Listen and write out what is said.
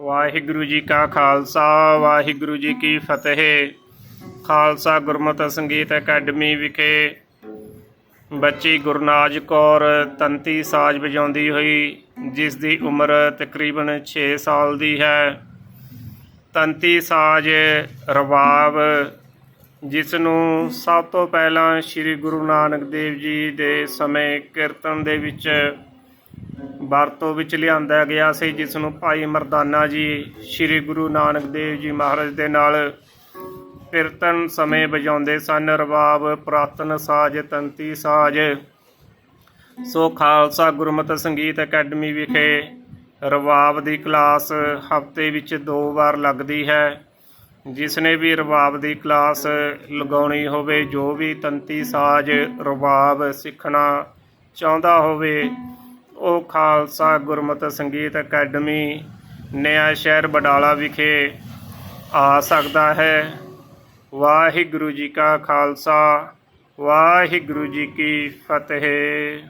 ਵਾਹਿਗੁਰੂ ਜੀ ਕਾ ਖਾਲਸਾ, ਵਾਹਿਗੁਰੂ ਜੀ ਕੀ ਫਤਿਹ। ਖਾਲਸਾ ਗੁਰਮਤਿ ਸੰਗੀਤ ਅਕੈਡਮੀ ਵਿਖੇ ਬੱਚੀ ਗੁਰਨਾਜ ਕੌਰ ਤੰਤੀ ਸਾਜ਼ ਵਜਾਉਂਦੀ ਹੋਈ ਜਿਸ ਦੀ ਉਮਰ ਤਕਰੀਬਨ 6 ਸਾਲ ਦੀ ਹੈ। ਤੰਤੀ ਸਾਜ਼ ਰਵਾਬ ਜਿਸ ਨੂੰ ਸਭ ਤੋਂ ਪਹਿਲਾਂ ਸ੍ਰੀ ਗੁਰੂ ਨਾਨਕ ਦੇਵ ਜੀ ਦੇ ਸਮੇਂ ਕੀਰਤਨ ਦੇ ਵਿੱਚ ਵਰਤੋਂ ਵਿੱਚ ਲਿਆਂਦਾ ਗਿਆ ਸੀ ਜਿਸ ਨੂੰ ਭਾਈ ਮਰਦਾਨਾ ਜੀ, ਸ੍ਰੀ ਗੁਰੂ ਨਾਨਕ ਦੇਵ ਜੀ ਮਹਾਰਾਜ ਦੇ ਨਾਲ ਕੀਰਤਨ ਸਮੇਂ ਵਜਾਉਂਦੇ ਸਨ। ਰਬਾਬ ਪ੍ਰਾਤਨ ਸਾਜ, ਤੰਤੀ ਸਾਜ। ਸੋ ਖਾਲਸਾ ਗੁਰਮਤਿ ਸੰਗੀਤ ਅਕੈਡਮੀ ਵਿਖੇ ਰਬਾਬ ਦੀ ਕਲਾਸ ਹਫ਼ਤੇ ਵਿੱਚ ਦੋ ਵਾਰ ਲੱਗਦੀ ਹੈ। ਜਿਸ ਨੇ ਵੀ ਰਬਾਬ ਦੀ ਕਲਾਸ ਲਗਾਉਣੀ ਹੋਵੇ, ਜੋ ਵੀ ਤੰਤੀ ਸਾਜ ਰਬਾਬ ਸਿੱਖਣਾ ਚਾਹੁੰਦਾ ਹੋਵੇ ਉਹ ਖਾਲਸਾ ਗੁਰਮਤਿ ਸੰਗੀਤ ਅਕੈਡਮੀ ਨਵਾਂ ਸ਼ਹਿਰ ਬਡਾਲਾ ਵਿਖੇ ਆ ਸਕਦਾ ਹੈ। ਵਾਹਿਗੁਰੂ ਜੀ ਕਾ ਖਾਲਸਾ, ਵਾਹਿਗੁਰੂ ਜੀ ਕੀ ਫਤਿਹ।